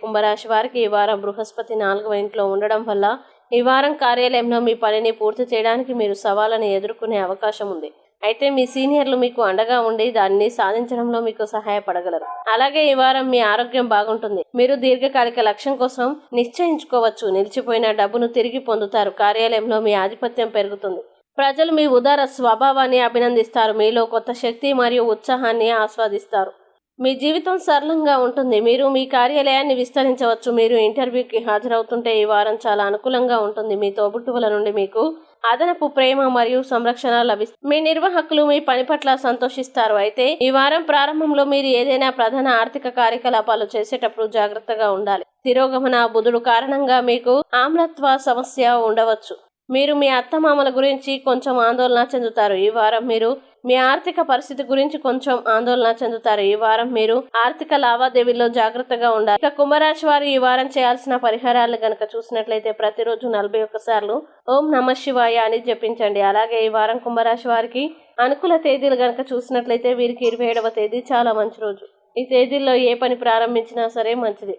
కుంభరాశి వారికి ఈ వారం బృహస్పతి నాలుగవ ఇంట్లో ఉండడం వల్ల ఈ వారం కార్యాలయంలో మీ పనిని పూర్తి చేయడానికి మీరు సవాళ్ళని ఎదుర్కొనే అవకాశం ఉంది. అయితే మీ సీనియర్లు మీకు అండగా ఉండి దాన్ని సాధించడంలో మీకు సహాయపడగలరు. అలాగే ఈ వారం మీ ఆరోగ్యం బాగుంటుంది. మీరు దీర్ఘకాలిక లక్ష్యం కోసం నిశ్చయించుకోవచ్చు. నిలిచిపోయిన డబ్బును తిరిగి పొందుతారు. కార్యాలయంలో మీ ఆధిపత్యం పెరుగుతుంది. ప్రజలు మీ ఉదార స్వభావాన్ని అభినందిస్తారు. మీలో కొత్త శక్తి మరియు ఉత్సాహాన్ని ఆస్వాదిస్తారు. మీ జీవితం సరళంగా ఉంటుంది. మీరు మీ కార్యాలయాన్ని విస్తరించవచ్చు. మీరు ఇంటర్వ్యూకి హాజరవుతుంటే ఈ వారం చాలా అనుకూలంగా ఉంటుంది. మీ తోబుట్టువుల నుండి మీకు అదనపు ప్రేమ మరియు సంరక్షణ లభిస్తుంది మీ నిర్వాహకులు మీ పని పట్ల సంతోషిస్తారు. అయితే ఈ వారం ప్రారంభంలో మీరు ఏదైనా ప్రధాన ఆర్థిక కార్యకలాపాలు చేసేటప్పుడు జాగ్రత్తగా ఉండాలి. తిరోగమన బుధుడు కారణంగా మీకు ఆమ్లత్వ సమస్య ఉండవచ్చు. మీరు మీ అత్తమామల గురించి కొంచెం ఆందోళన చెందుతారు. ఈ వారం మీరు మీ ఆర్థిక పరిస్థితి గురించి కొంచెం ఆందోళన చెందుతారు. ఈ వారం మీరు ఆర్థిక లావాదేవీల్లో జాగ్రత్తగా ఉండాలి. ఇక కుంభరాశి వారు ఈ వారం చేయాల్సిన పరిహారాలు గనక చూసినట్లయితే ప్రతిరోజు నలభై ఒక్కసార్లు ఓం నమ శివాయ అని జపించండి. అలాగే ఈ వారం కుంభరాశి వారికి అనుకూల తేదీలు గనక చూసినట్లయితే వీరికి ఇరవై ఏడవ తేదీ చాలా మంచి రోజు. ఈ తేదీల్లో ఏ పని ప్రారంభించినా సరే మంచిది.